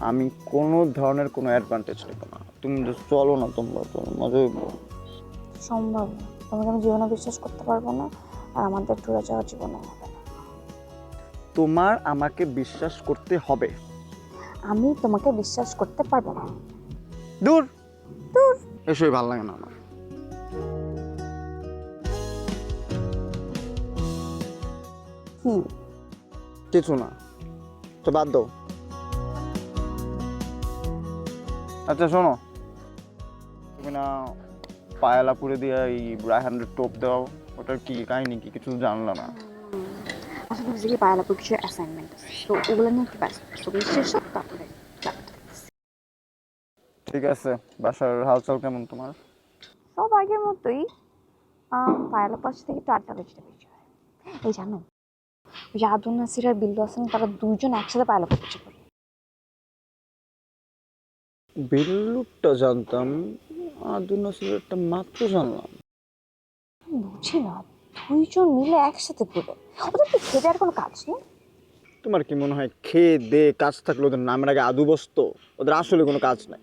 আমি কোনো ধরনের কোনো অ্যাডভান্টেজ নেব না। তুমি চলো না তোমরা তো মজা হইব। সম্ভব না। তোমাকে আমি জীবনে বিশ্বাস করতে পারব না আর আমাদের ট্যুরে যাওয়ার জীবনে হবে না। তোমার আমাকে বিশ্বাস করতে হবে। আমি তোমাকে বিশ্বাস করতে পারব না। দূর। দূর। এসবই ভালো লাগে না আমার। কি কিছু না। তো বাদ দাও। আচ্ছা শোনো। তুমি না পায়ালাপুরে দিয়ে এই রায়হানের টোপ দাও ওটার কি কাহিনী কি? কিছু জানলা না। কি পায়ালাপুর কিছু অ্যাসাইনমেন্ট তো ওগুলো নিয়ে একটু ব্যস্ত ওগুলো শেষ হোক তারপরে ঠিক আছে বাসার হালচাল কেমন তোমার? সব আগের মতোই। পায়ালা পাশ থেকে একটু আড্ডা বেজতে বেশি হয়। এই জানো ওই যে আদুল নাসির আর বিল্লু হাসান তারা দুজন একসাথে পায়ালা পড়ছে বেল্লুরটা জানতাম আদুল নাসিরেরটা মাত্র জানলাম। বুঝি না দুইজন মিলে একসাথে ঘুরে। ওদের কি খেতে আর কোনো কাজ নেই? তোমার কি মনে হয় খেয়ে দে কাজ থাকলে ওদের নামের আগে আদু বসতো? ওদের আসলে কোনো কাজ নাই।